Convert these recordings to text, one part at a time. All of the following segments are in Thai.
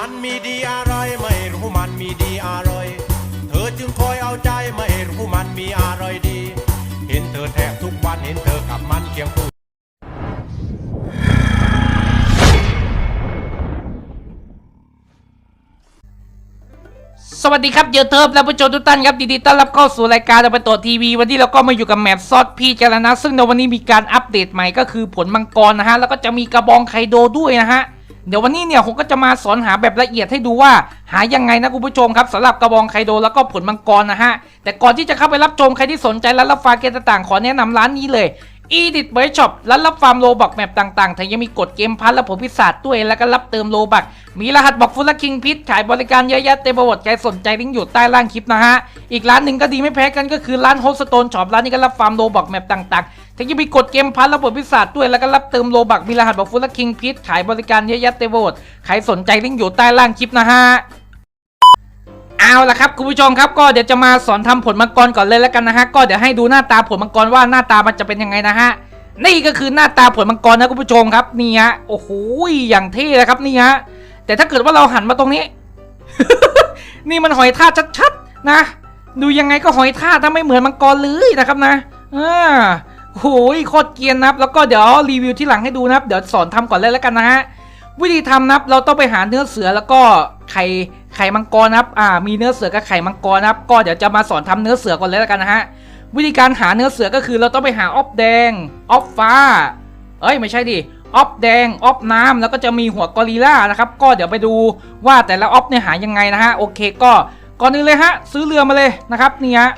มันมีดีอะไรไม่รู้มันมีดีอะไรเธอจึงคอยเอาใจไม่รู้มันมีอะไรดี เห็นเธอแทบทุกวันเห็นเธอกับมันเคียงคู่สวัสดีครับเยอะเทิบและผู้ชมทุกท่านครับดีๆต้อนรับเข้าสู่รายการดับเบิลตัวทีวี วันนี้เราก็มาอยู่กับแมปซอสพี่จารณะซึ่งในวันนี้มีการอัปเดตใหม่ก็คือผลมังกรนะฮะ แล้วก็จะมีกระบองไคโดด้วยนะฮะ เดี๋ยววันนี้เนี่ยผมก็จะมาสอนหาแบบละเอียดให้ดูว่า หายังไงนะคุณผู้ชมครับสำหรับกระบองไคโดแล้วก็ผลมังกรนะฮะ แต่ก่อนที่จะเข้าไปรับชมใครที่สนใจและรับฟังเกมต่างๆ ขอแนะนำร้านนี้เลยอีดิทเบย์ช็อปร้านรับฟาร์มโลบักแมปต่างๆแถมยังมีกดเกมพัทและผลพิศาจด้วยแล้วก็รับเติมโลบักมีรหัสบอกฟุตและคิงพิษขายบริการเยอะแยะเต็มไปหมดใครสนใจลิงก์อยู่ใต้ล่างคลิปนะฮะอีกร้านหนึ่งก็ดีไม่แพ้กันก็คือร้านโฮสโตนช็อปร้านนี้ก็รับฟาร์มโลบักแมปต่างๆ ถมยังมีกดเกมพัทและผลพิศาจด้วยแล้วก็รับเติมโลบักมีรหัสบอกฟุตและคิงพิษขายบริการเยอะแยะเต็มไปหมดใครสนใจลิงก์อยู่ใต้ล่างคลิปนะฮะเอาละครับคุณผู้ชมครับก็เดี๋ยวจะมาสอนทำผลมังกรก่อนเลยแล้วกันนะฮะก็เดี๋ยวให้ดูหน้าตาผลมังกรว่าหน้าตามันจะเป็นยังไงนะฮะนี่ก็คือหน้าตาผลมังกรนะคุณผู้ชมครับนี่ฮะโอ้โหอย่างเท่เลยครับนี่ฮะแต่ถ้าเกิดว่าเราหันมาตรงนี้ นี่มันหอยทากชัดๆนะ ดูยังไงก็หอยทากถ้าไม่เหมือนมังกรเลยนะครับนะอ่า โอ้โหโคตรเกียนนะครับ แล้วก็เดี๋ยวรีวิวที่หลังให้ดูนะครับ เดี๋ยวสอนทำก่อนเลยแล้วกันนะฮะ วิธีทำนะครับ เราต้องไปหาเนื้อเสือแล้วก็ไข่ไข่มังกรนะครับ อ่า มีเนื้อเสือกับไข่มังกรนะครับ ก็เดี๋ยวจะมาสอนทำเนื้อเสือก่อนเลยแล้วกันนะฮะ วิธีการหาเนื้อเสือก็คือเราต้องไปหาออฟแดง ออฟฟ้า เอ้ยไม่ใช่ดิออฟแดงออฟน้ำแล้วก็จะมีหัวกอริลล่านะครับ ก็เดี๋ยวไปดูว่าแต่ละออฟเนี่ยหายังไงนะฮะ โอเคก็ก่อนอื่นเลยฮะ ซื้อเรือมาเลยนะครับนี่ฮะ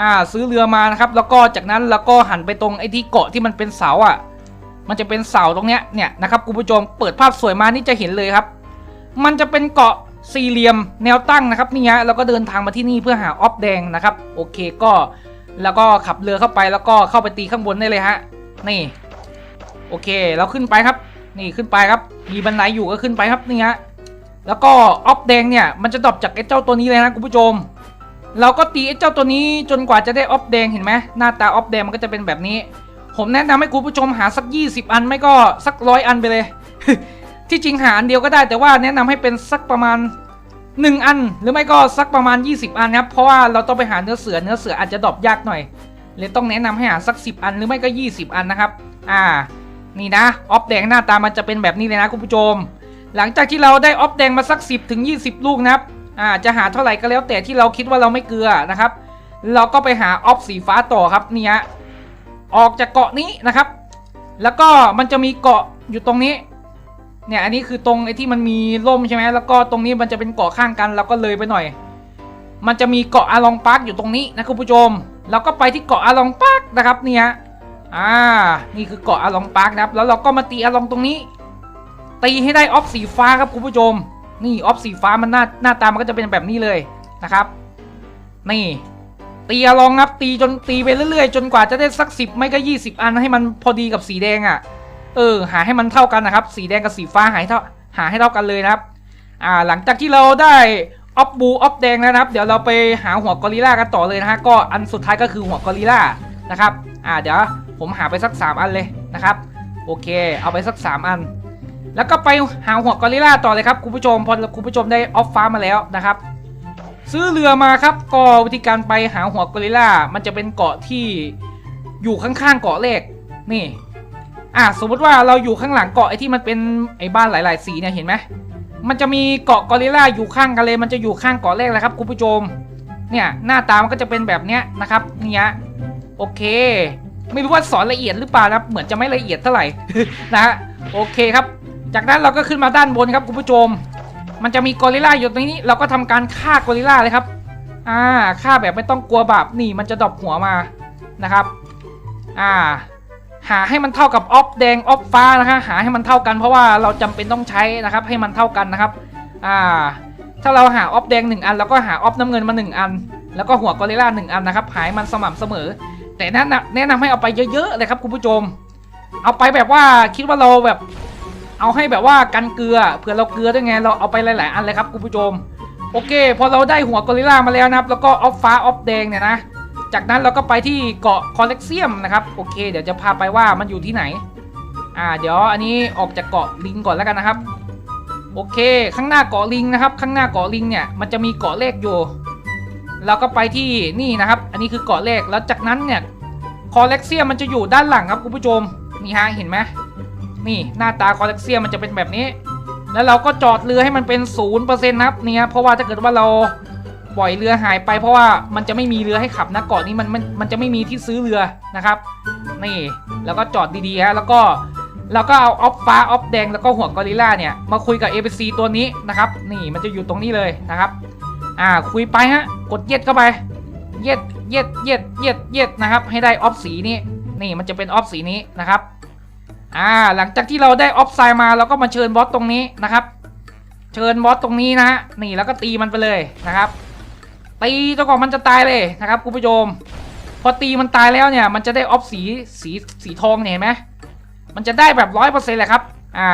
อ่าซื้อเรือมานะครับ แล้วก็จากนั้นเราก็หันไปตรงไอ้ที่เกาะที่มันเป็นเสาอะ มันจะเป็นเสาตรงเนี้ยเนี่ยนะครับคุณผู้ชมเปิดภาพสวยมานี่จะเห็นเลยครับ มันจะเป็นเกาะสี่เหลี่ยมแนวตั้งนะครับนี่ฮะเราก็เดินทางมาที่นี่เพื่อหาออฟแดงนะครับ โอเคก็แล้วก็ขับเรือเข้าไปแล้วก็เข้าไปตีข้างบนได้เลยฮะนี่ โอเคเราขึ้นไปครับ นี่ขึ้นไปครับ มีบันไดอยู่ก็ขึ้นไปครับนี่ฮะแล้วก็ออฟแดงเนี่ยมันจะดรอปจากไอ้เจ้าตัวนี้เลยนะคุณผู้ชม เราก็ตีไอ้เจ้าตัวนี้จนกว่าจะได้ออฟแดงเห็นไหมหน้าตาออฟแดงมันก็จะเป็นแบบนี้ ผมแนะนำให้คุณผู้ชมหาสัก 20 อันไม่ก็สักร้อยอันไปเลย ที่จริงหาอันเดียวก็ได้แต่ว่าแนะนำให้เป็นสักประมาณ 1 อัน หรือไม่ก็สักประมาณ 20 อันครับเพราะว่าเราต้องไปหาเนื้อเสือเนื้อเสืออาจจะดรอปยากหน่อยเลยต้องแนะนำให้หาสัก 10 อันหรือไม่ก็ 20 อันนะครับ อ่า นี่นะออฟแดงหน้าตามันจะเป็นแบบนี้เลยนะคุณผู้ชม หลังจากที่เราได้ออฟแดงมาสัก 10ถึง20 ลูกนะครับ อ่าจะหาเท่าไหร่ก็แล้วแต่ที่เราคิดว่าเราไม่เกลือนะครับ เราก็ไปหาออฟสีฟ้าต่อครับนี่ฮะออกจากเกาะนี้นะครับ แล้วก็มันจะมีเกาะอยู่ตรงนี้เนี่ยอันนี้คือตรงไอ้ที่มันมีร่มใช่ไหมแล้วก็ตรงนี้มันจะเป็นเกาะข้างกันเราก็เลยไปหน่อย มันจะมีเกาะอาลองปาร์กอยู่ตรงนี้นะคุณผู้ชมเราก็ไปที่เกาะอาลองปาร์กนะครับเนี่ยอ่านี่คือเกาะอาลองปาร์กนะครับ แล้วเราก็มาตีอาลองตรงนี้ ตีให้ได้ออฟสีฟ้าครับคุณผู้ชม นี่ออฟสีฟ้ามันหน้าหน้าตามันก็จะเป็นแบบนี้เลยนะครับ นี่ ตีลองครับตีจนตีไปเรื่อยๆ จนกว่าจะได้สักสิบไม่ก็ยี่สิบอันให้มันพอดีกับสีแดงอะ่ะ เออ หาให้มันเท่ากันนะครับ สีแดงกับสีฟ้าหาให้เท่าหาให้เท่ากันเลยนะครับ อ่า หลังจากที่เราได้ออฟบูออฟแดงแล้วนะครับ เดี๋ยวเราไปหาหัวกอริลล่ากันต่อเลยนะฮะก็อันสุดท้ายก็คือหัวกอริลล่านะครับ อ่าเดี๋ยวผมหาไปสักสามอันเลยนะครับ โอเค เอาไปสักสามอัน แล้วก็ไปหาหัวกอริลล่าต่อเลยครับคุณผู้ชมพอคุณผู้ชมได้ออฟฟ้ามาแล้วนะครับ ซื้อเรือมาครับก็วิธีการไปหาหัวกอริลล่ามันจะเป็นเกาะที่อยู่ข้างๆเกาะเลขนี่อะสมมติว่าเราอยู่ข้างหลังเกาะไอ้ที่มันเป็นไอ้บ้านหลาย ๆ สีเนี่ยเห็นไหมมันจะมีเกาะกอริลล่าอยู่ข้างกันเลย มันจะอยู่ข้างเกาะเลขเลยครับคุณผู้ชม เนี่ยหน้าตามันก็จะเป็นแบบเนี้ยนะครับเนี่ยโอเค ไม่รู้ว่าสอนละเอียดหรือเปล่านะเหมือนจะไม่ละเอียดเท่าไหร่นะโอเคครับ จากนั้นเราก็ขึ้นมาด้านบนครับคุณผู้ชม มันจะมีกอริลลาอยู่ตรงนี้เราก็ทำการฆ่ากอริลลาเลยครับ อ่าฆ่าแบบไม่ต้องกลัวบาปนี่มันจะดรอปหัวมานะครับ อ่า หาให้มันเท่ากับออฟแดงออฟฟ้านะฮะหาให้มันเท่ากันเพราะว่าเราจำเป็นต้องใช้นะครับ ให้มันเท่ากันนะครับ อ่า ถ้าเราหาออฟแดงหนึ่งอันแล้วก็หาออฟน้ำเงินมาหนึ่งอัน แล้วก็หัวกอริลลาหนึ่งอันนะครับ หายมันสม่ำเสมอ แต่แนะนแนะนำให้เอาไปเยอะๆเลยครับคุณผู้ชม เอาไปแบบว่าคิดว่าเราแบบ เอาให้แบบว่ากันเกลือเผื่อเราเกลือด้วยไงเราเอาไปหลายๆอันเลยครับคุณผู้ชมโอเค พอเราได้หัวกอริลลามาแล้วนะครับ แล้วก็ออฟฟ้าออฟแดงเนี่ยนะ จากนั้นเราก็ไปที่เกาะคอลเลกเซียมนะครับ โอเค เดี๋ยวจะพาไปว่ามันอยู่ที่ไหน อ่า เดี๋ยวอันนี้ออกจากเกาะลิงก่อนแล้วกันนะครับ โอเค ข้างหน้าเกาะลิงนะครับ ข้างหน้าเกาะลิงเนี่ย มันจะมีเกาะเลขอยู่เราก็ไปที่นี่นะครับ อันนี้คือเกาะเลขแล้วจากนั้นเนี่ย คอเล็กเซียมมันจะอยู่ด้านหลังครับคุณผู้ชม นี่ฮะ เห็นไหม นี่หน้าตาคอเล็กเซียมันจะเป็นแบบนี้ แล้วเราก็จอดเรือให้มันเป็นศูนย์เปอร์เซ็นต์นะครับเนี่ยเพราะว่าถ้าเกิดว่าเราปล่อยเรือหายไปเพราะว่ามันจะไม่มีเรือให้ขับนะเกาะนี้มันมันมันจะไม่มีที่ซื้อเรือนะครับ นี่แล้วก็จอดดีๆฮะแล้วก็เราก็เอาออฟฟ้าออฟแดงแล้วก็หัวกอริลล่าเนี่ยมาคุยกับ ABC ตัวนี้นะครับ นี่มันจะอยู่ตรงนี้เลยนะครับ อ่าคุยไปฮะกดเย็ดเข้าไป เย็ดเย็ดเย็ดเย็ดเย็ดนะครับ ให้ได้ออฟสีนี้นี่มันจะเป็นออฟสีนี้นะครับ อ่าหลังจากที่เราได้ออฟไซด์มาเราก็มาเชิญบอสตรงนี้นะครับ เชิญบอสตรงนี้นะฮะนี่แล้วก็ตีมันไปเลยนะครับตีจนกว่ามันจะตายเลยนะครับคุณผู้ชมพอตีมันตายแล้วเนี่ย มันจะได้ออฟสีสีสีทองเนี่ยเห็นไหมมันจะได้แบบร้อยเปอร์เซ็นต์เลยครับอ่า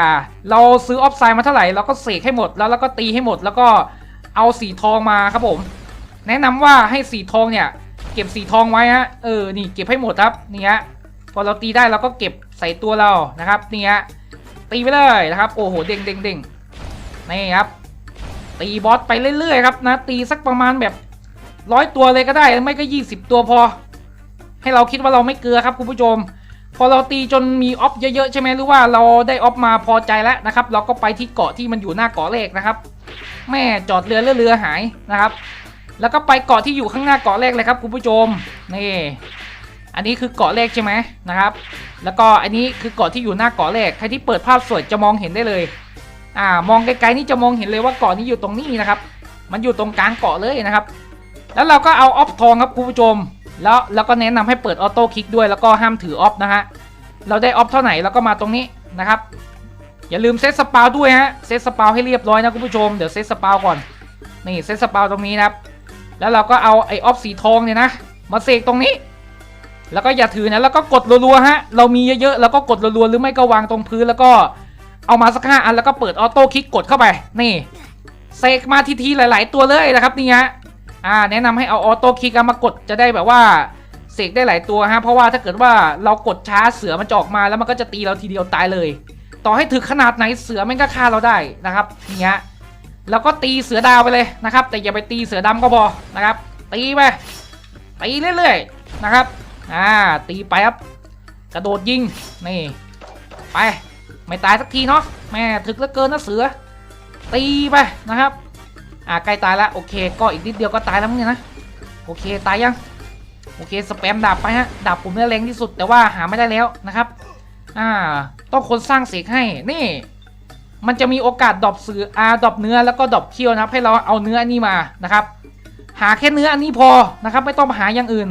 เราซื้อออฟไซด์มาเท่าไหร่เราก็เสกให้หมดแล้วเราก็ตีให้หมด แล้วก็เอาสีทองมาครับผม แนะนำว่าให้สีทองเนี่ย เก็บสีทองไว้ฮะเออนี่เก็บให้หมดครับนี่ฮะพอเราตีได้เราก็เก็บ ใส่ตัวเรานะครับนี่ฮะตีไปเลยนะครับโอ้โหเด้งเด้งเด้งนี่ครับ ตีบอสไปเรื่อยๆครับนะตีสักประมาณแบบร้อยตัวเลยก็ได้ไม่ก็ยี่สิบตัวพอ ให้เราคิดว่าเราไม่เกลือครับคุณผู้ชม พอเราตีจนมีออฟเยอะๆใช่ไหมหรือว่าเราได้ออฟมาพอใจแล้วนะครับ เราก็ไปที่เกาะที่มันอยู่หน้าเกาะเลขนะครับ แม่จอดเรือเรือเรือหายนะครับ แล้วก็ไปเกาะที่อยู่ข้างหน้าเกาะเลขเลยครับคุณผู้ชมนี่ อันนี้คือเกาะเลขใช่ไหมนะครับ แล้วก็อันนี้คือเกาะที่อยู่หน้าเกาะเลขใครที่เปิดภาพสวยจะมองเห็นได้เลย อ่า มองไกลๆนี่จะมองเห็นเลยว่าเกาะนี้อยู่ตรงนี้นะครับ มันอยู่ตรงกลางเกาะเลยนะครับ แล้วเราก็เอาออฟทองครับคุณผู้ชม แล้วแล้วก็แนะนำให้เปิดออโต้คลิกด้วย แล้วก็ห้ามถือออฟนะฮะ เราได้ออฟเท่าไหร่เราก็มาตรงนี้นะครับ อย่าลืมเซตสปาวด้วยฮะ เซตสปาวให้เรียบร้อยนะคุณผู้ชม เดี๋ยวเซตสปาวก่อน นี่เซตสปาวตรงนี้นะครับ แล้วเราก็เอาไอออฟสีทองเนี่ยนะ มาเสกตรงนี้ แล้วก็อย่าถือนะ แล้วก็กดรัวๆฮะ เรามีเยอะๆ แล้วก็กดรัวๆ หรือไม่ก็วางตรงพื้นแล้วก็เอามาสักห้าอันแล้วก็เปิดออโต้คลิกกดเข้าไป นี่เสกมาทีๆหลาย ๆ ตัวเลยนะครับนี่ฮะ อ่า แนะนำให้เอาออโต้คลิกมากดจะได้แบบว่าเสกได้หลายตัวฮะ เพราะว่าถ้าเกิดว่าเรากดช้าเสือมันจะออกมาแล้วมันก็จะตีเราทีเดียวตายเลย ต่อให้ถึกขนาดไหนเสือมันก็ฆ่าเราได้นะครับนี่ฮะ แล้วก็ตีเสือดาวไปเลยนะครับ แต่อย่าไปตีเสือดำก็พอนะครับ ตีไปตีเรื่อยๆนะครับ อ่าตีไปครับ กระโดดยิงนี่ไปไม่ตายสักทีเนาะแม่ถึกเหลือเกินนะเสือ ตีไปนะครับ อ่าใกล้ตายแล้วโอเค ก็อีกนิดเดียวก็ตายแล้วมั้งเนี่ยนะโอเคตายยังโอเคสแปมดาบไปฮะดาบผมเนี่ยแรงที่สุดแต่ว่าหาไม่ได้แล้วนะครับ อ่า ต้องคนสร้างเสกให้นี่ มันจะมีโอกาสดอปเสืออาดอปเนื้อแล้วก็ดอปเคี้ยวนะครับ ให้เราเอาเนื้ออันนี้มานะครับ หาแค่เนื้ออันนี้พอนะครับ ไม่ต้องหาอย่างอื่น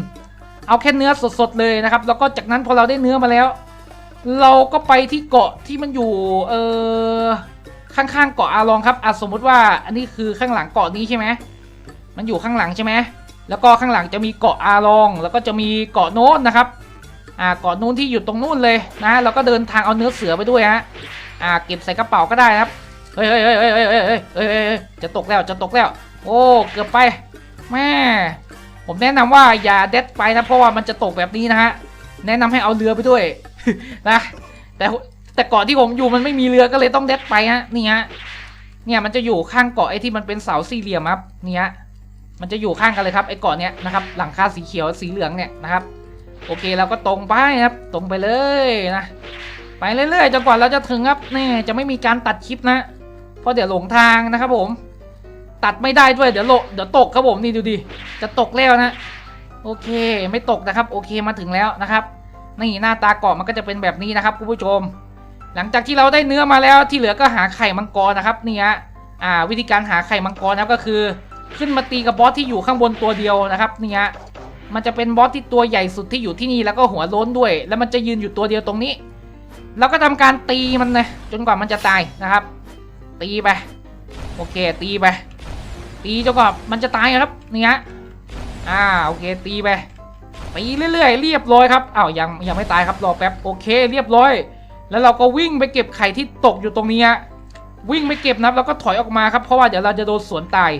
เอาแค่เนื้อสดๆเลยนะครับ แล้วก็จากนั้นพอเราได้เนื้อมาแล้ว เราก็ไปที่เกาะที่มันอยู่เออข้างๆเกาะอารองครับอะสมมติว่าอันนี้คือข้างหลังเกาะนี้ใช่ไหมมันอยู่ข้างหลังใช่ไหมแล้วก็ข้างหลังจะมีเกาะอารอง แล้วก็จะมีเกาะโน้นนะครับอ่าเกาะนู้นที่อยู่ตรงนู้นเลยนะเราก็เดินทางเอาเนื้อเสือไปด้วยฮะอ่าเก็บใส่กระเป๋าก็ได้ครับเฮ้ยเฮ้ยเฮ้ยเฮ้ยเฮ้ยเฮ้ยจะตกแล้วจะตกแล้ว โอ้เกือบไปแม่ ผมแนะนำว่าอย่าเด็ดไปนะเพราะว่ามันจะตกแบบนี้นะฮะแนะนำให้เอาเรือไปด้วยนะแต่แต่เกาะที่ผมอยู่มันไม่มีเรือก็เลยต้องเด็ดไปฮะนี่ฮะเนี่ยมันจะอยู่ข้างเกาะไอ้ที่มันเป็นเสาสี่เหลี่ยมครับนี่ฮะมันจะอยู่ข้างกันเลยครับไอ้เกาะเนี้ยนะครับหลังคาสีเขียวสีเหลืองเนี่ยนะครับโอเคเราก็ตรงไปครับ ตรงไปเลยนะไปเรื่อยๆจนกว่าเราจะถึงครับนี่จะไม่มีการตัดคลิปนะ เพราะเดี๋ยวหลงทางนะครับผม ตัดไม่ได้ด้วยเดี๋ยวโลเดี๋ยวตกครับผมนี่ดูดิจะตกแล้วนะโอเคไม่ตกนะครับ โอเคมาถึงแล้วนะครับนี่หน้าตาเกาะมันก็จะเป็นแบบนี้นะครับคุณผู้ชม หลังจากที่เราได้เนื้อมาแล้วที่เหลือก็หาไข่มังกรนะครับนี่ฮะอ่าวิธีการหาไข่มังกรนะก็คือ ขึ้นมาตีกับบอสที่อยู่ข้างบนตัวเดียวนะครับนี่ฮะมันจะเป็นบอสที่ตัวใหญ่สุดที่อยู่ที่นี่แล้วก็หัวโล้นด้วย แล้วมันจะยืนอยู่ตัวเดียวตรงนี้เราก็ทำการตีมันนะจนกว่ามันจะตายนะครับ ตีไป โอเค ตีไป ตีจนกว่ามันจะตายครับนี่ฮะอ่าโอเคตีไปตีเรื่อยๆเรียบร้อยครับอ้าวยังยังไม่ตายครับรอแป๊บโอเค เรียบร้อย แล้วเราก็วิ่งไปเก็บไข่ที่ตกอยู่ตรงนี้ฮะวิ่งไปเก็บนะครับแล้วก็ถอยออกมาครับเพราะว่าเดี๋ยวเราจะโดนสวนตาย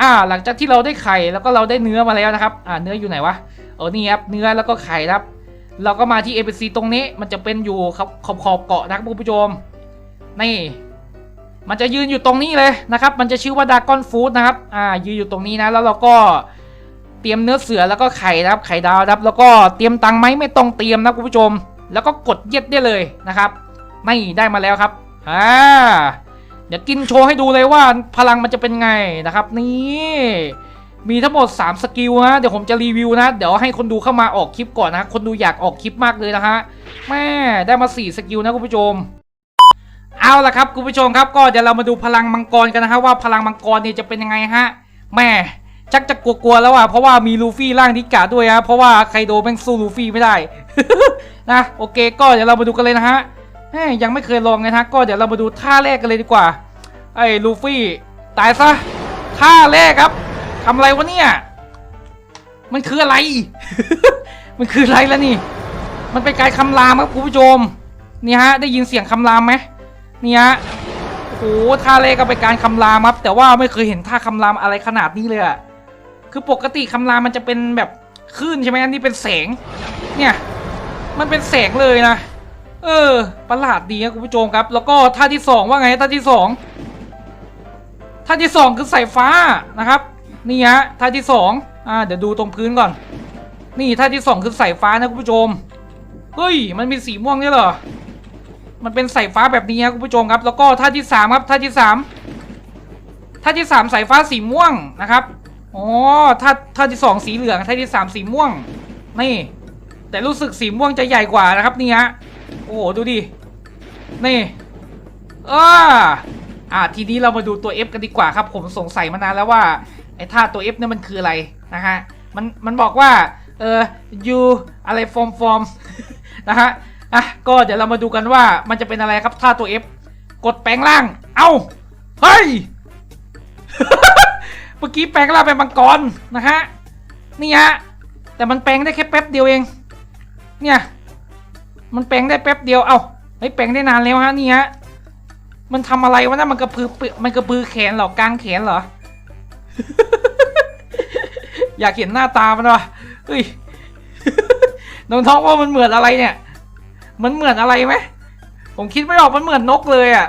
อ่า หลังจากที่เราได้ไข่แล้วก็เราได้เนื้อมาแล้วนะครับ อ่าเนื้ออยู่ไหนวะเออนี่ครับเนื้อแล้วก็ไข่ครับ เราก็มาที่ ABC ตรงนี้มันจะเป็นอยู่ขอบขอบขอบเกาะนะครับคุณผู้ชมนี่ มันจะยืนอยู่ตรงนี้เลยนะครับ มันจะชื่อว่าดากอนฟู้ดนะครับ อ่า ยืนอยู่ตรงนี้นะ แล้วเราก็เตรียมเนื้อเสือแล้วก็ไข่นะครับ ไข่ดาวนะครับ แล้วก็เตรียมตังไหมไม่ต้องเตรียมนะคุณผู้ชม แล้วก็กดเย็ดได้เลยนะครับ ไม่ได้มาแล้วครับ อ่า เดี๋ยวกินโชว์ให้ดูเลยว่าพลังมันจะเป็นไงนะครับ นี่ มีทั้งหมด 3 สกิลนะเดี๋ยวผมจะรีวิวนะ เดี๋ยวให้คนดูเข้ามาออกคลิปก่อนนะ คนดูอยากออกคลิปมากเลยนะฮะ แม่ได้มา 4 สกิลนะคุณผู้ชม เอาละครับคุณผู้ชมครับก็เดี๋ยวเรามาดูพลังมังกรกันนะฮะว่าพลังมังกรเนี่ยจะเป็นยังไงฮะแม่ชักจะกลัวๆแล้วอะเพราะว่ามีลูฟี่ร่างนิกาด้วยฮะเพราะว่าไคโดแม่งสู้ลูฟี่ไม่ได้นะโอเคก็เดี๋ยวเรามาดูกันเลยนะฮะแม่ยังไม่เคยลองเลยนะก็เดี๋ยวเรามาดูท่าแรกกันเลยดีกว่าไอ้ลูฟี่ตายซะท่าแรกครับทำอะไรวะเนี่ยมันคืออะไร มันคืออะไรแล้วนี่ มันเป็นการคำรามครับคุณผู้ชม นี่ฮะ ได้ยินเสียงคำรามไหม เนี่ฮะโอ้โหท่าแรกก็เป็นการคำรามครับแต่ว่าไม่เคยเห็นท่าคำรามอะไรขนาดนี้เลยอะคือปกติคำรามมันจะเป็นแบบคลื่นใช่ไหมอันนี้เป็นแสง เนี่ย มันเป็นแสงเลยนะ เออ ประหลาดดีครับคุณผู้ชมครับ แล้วก็ท่าที่สองว่าไงท่าที่สองท่าที่สองคือสายฟ้านะครับ นี่ฮะท่าที่สองอ่าเดี๋ยวดูตรงพื้นก่อน นี่ท่าที่สองคือสายฟ้านะคุณผู้ชม เฮ้ย มันมีสีม่วงเนี่ยเหรอ มันเป็นสายฟ้าแบบนี้ครับคุณผู้ชมครับ แล้วก็ท่าที่สามครับท่าที่สามท่าที่สามสายฟ้าสีม่วงนะครับอ๋อท่าท่าที่สองสีเหลืองท่าที่สามสีม่วง นี่ แต่รู้สึกสีม่วงจะใหญ่กว่านะครับนี่ฮะโอ้โหดูดินี่อ่าอ่าทีนี้เรามาดูตัว F กันดีกว่าครับ ผมสงสัยมานานแล้วว่าไอ้ท่าตัว F เนี่ยมันคืออะไรนะฮะมันมันบอกว่าเออ you อะไร form form นะฮะ อะก็เดี๋ยวเรามาดูกันว่ามันจะเป็นอะไรครับท่าตัว F กดแปลงร่าง เอ้า เฮ้ย เมื่อกี้แปลงร่างเป็นมังกรนะฮะ นี่ฮะ แต่มันแปลงได้แค่แป๊บเดียวเอง เนี่ย มันแปลงได้แป๊บเดียว เอ้าเฮ้ยแปลงได้นานแล้วฮะนี่ฮะ มันทำอะไรวะนะมันกระพือปนมันกระพือแขนเหรอกลางแขนเหรอ อยากเห็นหน้าตามันวะเฮ้ย น้องท้องว่ามันเหมือนอะไรเนี่ย มันเหมือนอะไรไหมผมคิดไม่ออกมันเหมือนนกเลยอะ่ะ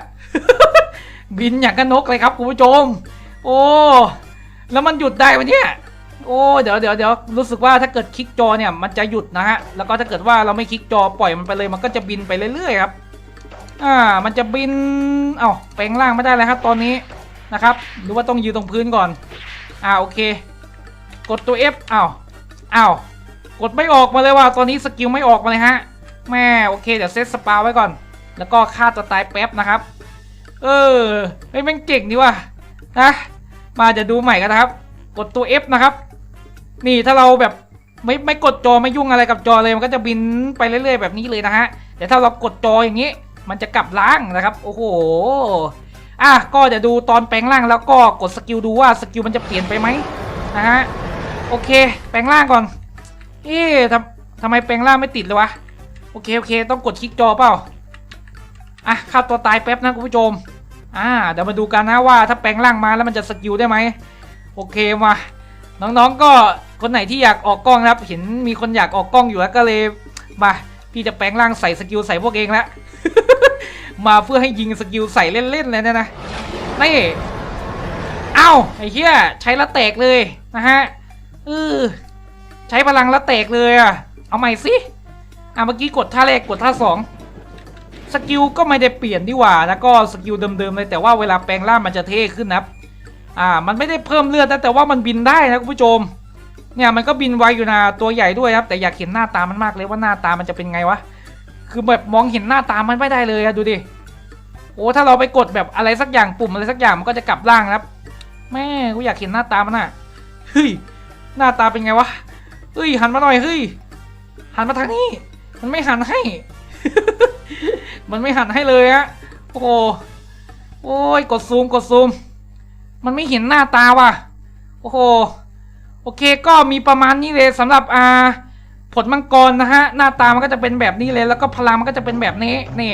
บินอย่างกับนกเลยครับคุณผู้ชม โอ้แล้วมันหยุดได้วะเนี่ยโอ้เดี๋ยวเดี๋ยวเดี๋ยวรู้สึกว่าถ้าเกิดคลิกจอเนี่ยมันจะหยุดนะฮะแล้วก็ถ้าเกิดว่าเราไม่คลิกจอปล่อยมันไปเลย มันก็จะบินไปเรื่อยๆครับอ่ามันจะบินเอ้าแปลงร่างไม่ได้แล้วครับ ตอนนี้นะครับ หรือว่าต้องยืนตรงพื้นก่อนอ่าโอเค กดตัว F อ้าวอ้าวกดไม่ออกมาเลยว่ะตอนนี้สกิลไม่ออกมาเลยฮะ แม่โอเคเดี๋ยวเซตสปาไว้ก่อน แล้วก็ฆ่าตัวตายแป๊บนะครับ เออไอ้ยแม่งเก่งดีว่ะนะมาจะดูใหม่กันนะครับ กดตัว F นะครับ นี่ถ้าเราแบบไม่ไม่กดจอไม่ยุ่งอะไรกับจอเลยมันก็จะบินไปเรื่อย ๆ แบบนี้เลยนะฮะแต่ถ้าเรากดจออย่างนี้ มันจะกลับล้างนะครับ โอ้โหอะก็เดี๋ยวดูตอนแปลงร่างแล้วก็กดสกิลดูว่าสกิลมันจะเปลี่ยนไปไหมนะฮะโอเค แปลงร่างก่อนเอ๊ะทำทำไมแปลงร่างไม่ติดเลยวะ โอเคโอเค ต้องกดคลิกจอเปล่าอะฆ่าตัวตายแป๊บนะคุณผู้ชมอ่าเดี๋ยวมาดูกันนะว่าถ้าแปลงร่างมาแล้วมันจะสกิลได้ไหมโอเคมาน้องๆก็คนไหนที่อยากออกกล้องนะครับ เห็นมีคนอยากออกกล้องอยู่แล้วก็เลยมาพี่จะแปลงร่างใส่สกิลใส่พวกเองล้วมาเพื่อให้ยิงสกิลใส่เล่นๆเลยนะนะนี่เอ้าไอ้เหี้ยใช้ล้วแตกเลยนะฮะเออใช้พลังล้วแตกเลยอะเอาใหม่สิ อะเมื่อกี้กดท่าแรกกดท่าสองสกิลก็ไม่ได้เปลี่ยนดีกว่านะก็สกิลเดิมๆเลยแต่ว่าเวลาแปลงร่างมันจะเท่ขึ้นนะครับอ่ามันไม่ได้เพิ่มเลือดนะแต่ว่ามันบินได้นะคุณผู้ชมเนี่ยมันก็บินไวอยู่นะตัวใหญ่ด้วยครับแต่อยากเห็นหน้าตามันมากเลยว่าหน้าตามันจะเป็นไงวะคือแบบมองเห็นหน้าตามันไม่ได้เลยอะดูดิโอ้ถ้าเราไปกดแบบอะไรสักอย่างปุ่มอะไรสักอย่างมันก็จะกลับร่างครับแม่กูอยากเห็นหน้าตามันอะเฮ้ยหน้าตาเป็นไงวะเฮ้ยหันมาหน่อยเฮ้ยหันมาทางนี้ มันไม่หันให้ มันไม่หันให้เลยฮะ โอ้โหโอ้ย กดซูม กดซูม มันไม่เห็นหน้าตาว่ะ โอ้โห โอเค ก็มีประมาณนี้เลยสำหรับอ่าผลมังกรนะฮะ หน้าตามันก็จะเป็นแบบนี้เลย แล้วก็พลังมันก็จะเป็นแบบนี้ นี่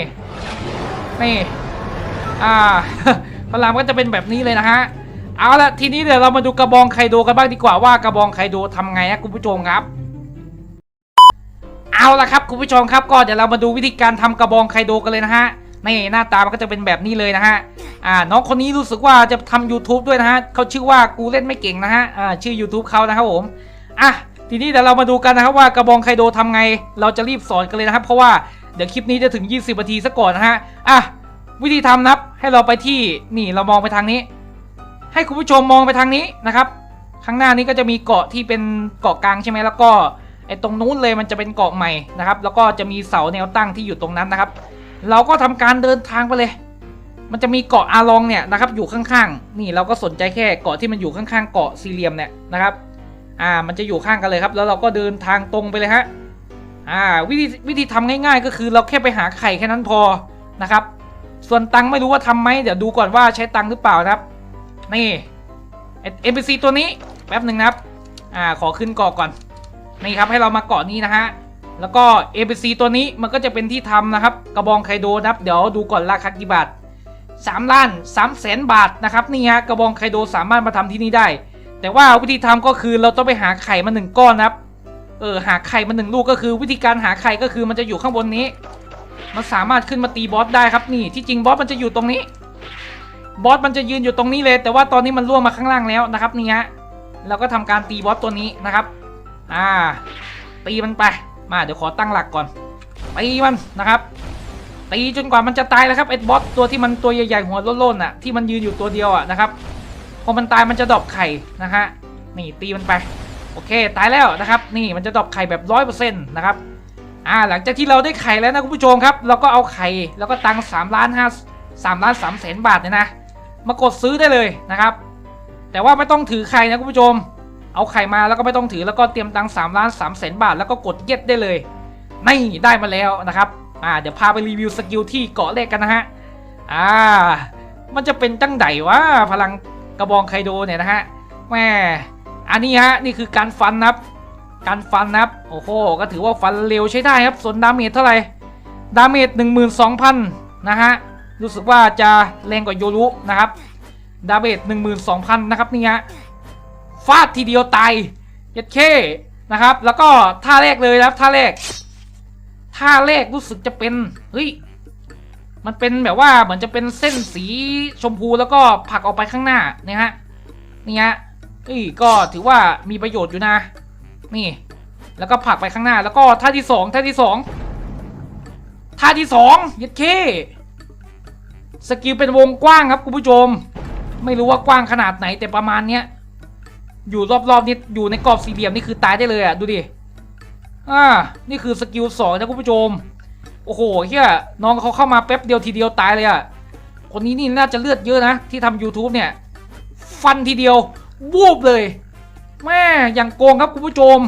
นี่ อ่า พลังมันก็จะเป็นแบบนี้เลยนะฮะ เอาละทีนี้เดี๋ยวเรามาดูกระบองไคโดกันบ้างดีกว่าว่ากระบองไคโดทำไงนะคุณผู้ชมครับ เอาละครับคุณผู้ชมครับก็เดี๋ยวเรามาดูวิธีการทำกระบองไคโดกันเลยนะฮะนี่หน้าตามันก็จะเป็นแบบนี้เลยนะฮะอ่าน้องคนนี้รู้สึกว่าจะทำ YouTube ด้วยนะฮะเขาชื่อว่ากูเล่นไม่เก่งนะฮะอ่าชื่อ YouTube เขานะครับผมอะทีนี้เดี๋ยวเรามาดูกันนะครับว่ากระบองไคโดทำไง เราจะรีบสอนกันเลยนะครับ เพราะว่าเดี๋ยวคลิปนี้จะถึง 20นาทีซะก่อนนะฮะอะวิธีทำนะครับให้เราไปที่นี่เรามองไปทางนี้ ให้คุณผู้ชมมองไปทางนี้นะครับข้างหน้านี้ก็จะมีเกาะที่เป็นเกาะกลางใช่ไหมแล้วก็ ไอ้ตรงนู้นเลยมันจะเป็นเกาะใหม่นะครับ แล้วก็จะมีเสาแนวตั้งที่อยู่ตรงนั้นนะครับ เราก็ทำการเดินทางไปเลย มันจะมีเกาะอาลองเนี่ยนะครับ อยู่ข้างๆ นี่เราก็สนใจแค่เกาะที่มันอยู่ข้างๆ เกาะสี่เหลี่ยมเนี่ยนะครับ อ่า มันจะอยู่ข้างกันเลยครับ แล้วเราก็เดินทางตรงไปเลยฮะ อ่า วิธีวิธีทำง่าย ๆ ก็คือเราแค่ไปหาไข่แค่นั้นพอนะครับ ส่วนตังไม่รู้ว่าทำไหมเดี๋ยวดูก่อนว่าใช้ตังหรือเปล่านะครับ นี่เอ็นพีซีตัวนี้แป๊บหนึ่งนะครับ อ่า ขอขึ้นเกาะก่อน นี่ครับให้เรามาเกาะนี้นะฮะแล้วก็ ABC ตัวนี้มันก็จะเป็นที่ทำนะครับ กระบองไคโดนะครับ เดี๋ยวดูก่อนราคากี่บาท3ล้าน3แสนบาทนะครับนี่ฮะกระบองไคโดสามารถมาทำที่นี่ได้ แต่ว่าวิธีทำก็คือเราต้องไปหาไข่มาหนึ่งก้อนนะครับเออหาไข่มาหนึ่งลูกก็คือวิธีการหาไข่ก็คือมันจะอยู่ข้างบนนี้ มันสามารถขึ้นมาตีบอสได้ครับนี่ที่จริงบอสมันจะอยู่ตรงนี้ บอสมันจะยืนอยู่ตรงนี้เลย แต่ว่าตอนนี้มันล่วงมาข้างล่างแล้วนะครับนี่ฮะเราก็ทำการตีบอสตัวนี้นะครับ อ่าตีมันไปมาเดี๋ยวขอตั้งหลักก่อนตีมันนะครับตีจนกว่ามันจะตายแล้วครับไอ้บอสตัวที่มันตัวใหญ่ๆหัวโล้นๆอะที่มันยืนอยู่ตัวเดียวอะนะครับพอมันตายมันจะดรอปไข่นะฮะนี่ตีมันไปโอเคตายแล้วนะครับ นี่มันจะดรอปไข่แบบร้อยเปอร์เซ็นต์นะครับอ่าหลังจากที่เราได้ไข่แล้วนะคุณผู้ชมครับ เราก็เอาไข่แล้วก็ตังสามล้านห้าสามล้านสามแสนบาทเนี่ยนะ มากดซื้อได้เลยนะครับ แต่ว่าไม่ต้องถือไข่นะคุณผู้ชม เอาไข่มาแล้วก็ไม่ต้องถือแล้วก็เตรียมตังสามล้านสามแสนบาทแล้วก็กดเย็ดได้เลยนี่ได้มาแล้วนะครับอ่าเดี๋ยวพาไปรีวิวสกิลที่เกาะเลขกันนะฮะอ่ามันจะเป็นจังไดวะพลังกระบองไคโดเนี่ยนะฮะแม่อันนี้ฮะนี่คือการฟันนับ การฟันนับโอ้โหก็ถือว่าฟันเร็วใช้ได้ครับส่วนดาเมจเท่าไหร่ดาเมจ12,000นะฮะรู้สึกว่าจะแรงกว่าโยรุนะครับดาเมจ12,000นะครับนี่ฮะ ฟาดทีเดียวตายเย็ดเคนะครับ แล้วก็ท่าแรกเลยนะครับท่าแรก ท่าแรกรู้สึกจะเป็นเฮ้ยมันเป็นแบบว่าเหมือนจะเป็นเส้นสีชมพูแล้วก็ผลักออกไปข้างหน้าเนี่ยฮะนี่ฮะเฮ้ยก็ถือว่ามีประโยชน์อยู่นะ นี่ แล้วก็ผลักไปข้างหน้า แล้วก็ท่าที่สองท่าที่สองท่าที่สองเย็ดเคสกิลเป็นวงกว้างครับคุณผู้ชม ไม่รู้ว่ากว้างขนาดไหนแต่ประมาณเนี้ย อยู่รอบๆนี่อยู่ในกรอบสี่เหลี่ยมนี่คือตายได้เลยอะดูดิอ่านี่คือสกิลสองนะคุณผู้ชม โอ้โหเฮียน้องเขาเข้ามาแป๊บเดียวทีเดียวตายเลยอะคนนี้นี่น่าจะเลือดเยอะนะ ที่ทำ YouTube เนี่ย ฟันทีเดียววูบเลย แม่อย่างโกงครับคุณผู้ชม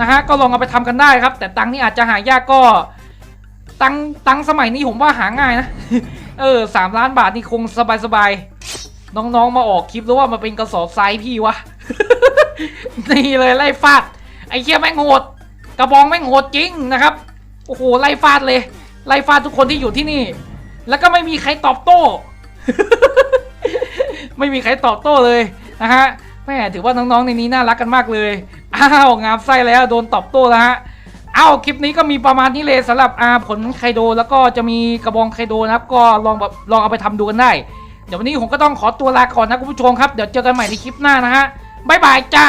นะฮะก็ลองเอาไปทำกันได้ครับ แต่ตังนี่อาจจะหายากก็ตังตังสมัยนี้ผมว่าหาง่ายนะ เออสามล้านบาทนี่คงสบายๆน้องๆมาออกคลิปหรือว่ามาเป็นกระสอบไซส์พี่วะ นี่เลยไล่ฟาดไอ้เคียแม่งโหดกระบองแม่งโหดจริงนะครับโอ้โหไล่ฟาดเลย ไล่ฟาดทุกคนที่อยู่ที่นี่ แล้วก็ไม่มีใครตอบโต้ ไม่มีใครตอบโต้เลยนะฮะแม่ถือว่าน้องๆในนี้น่ารักกันมากเลยอ้าวงามไส้แล้วโดนตอบโต้แล้วฮะเอ้าคลิปนี้ก็มีประมาณนี้เลยสำหรับอาผลไคโดแล้วก็จะมีกระบองไคโดนะครับ ก็ลองแบบลองเอาไปทำดูกันได้ เดี๋ยววันนี้ผมก็ต้องขอตัวลาก่อนนะคุณผู้ชมครับ เดี๋ยวเจอกันใหม่ในคลิปหน้านะฮะ บายบายจ้า